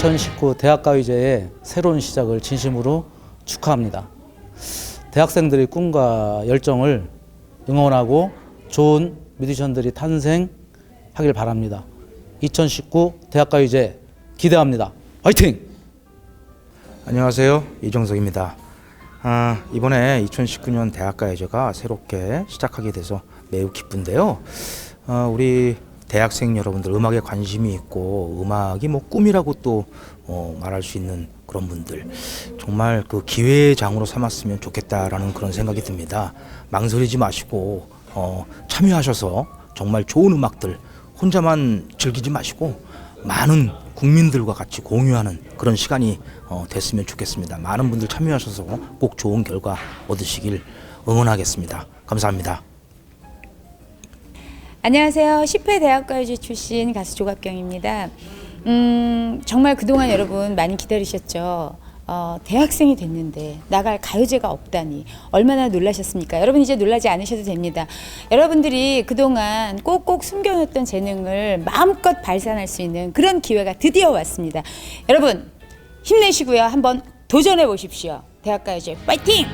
2019 대학가요제의 새로운 시작을 진심으로 축하합니다. 대학생들의 꿈과 열정을 응원하고 좋은 뮤지션들이 탄생하길 바랍니다. 2019 대학가요제 기대합니다. 화이팅! 안녕하세요. 이정석입니다. 아, 이번에 2019년 대학가요제가 새롭게 시작하게 돼서 매우 기쁜데요. 어, 우리 대학생 여러분들 음악에 관심이 있고 음악이 뭐 꿈이라고 또 어, 말할 수 있는 그런 분들 정말 그 기회의 장으로 삼았으면 좋겠다라는 그런 생각이 듭니다. 망설이지 마시고 어, 참여하셔서 정말 좋은 음악들 혼자만 즐기지 마시고 많은 국민들과 같이 공유하는 그런 시간이 어, 됐으면 좋겠습니다. 많은 분들 참여하셔서 꼭 좋은 결과 얻으시길 응원하겠습니다. 감사합니다. 안녕하세요. 10회 대학가요제 출신 가수 조갑경입니다. 음, 정말 그동안 여러분 많이 기다리셨죠. 어, 대학생이 됐는데 나갈 가요제가 없다니 얼마나 놀라셨습니까? 여러분 이제 놀라지 않으셔도 됩니다. 여러분들이 그동안 꼭꼭 숨겨놓던 재능을 마음껏 발산할 수 있는 그런 기회가 드디어 왔습니다. 여러분 힘내시고요. 한번 도전해 보십시오. 대학가요제 파이팅!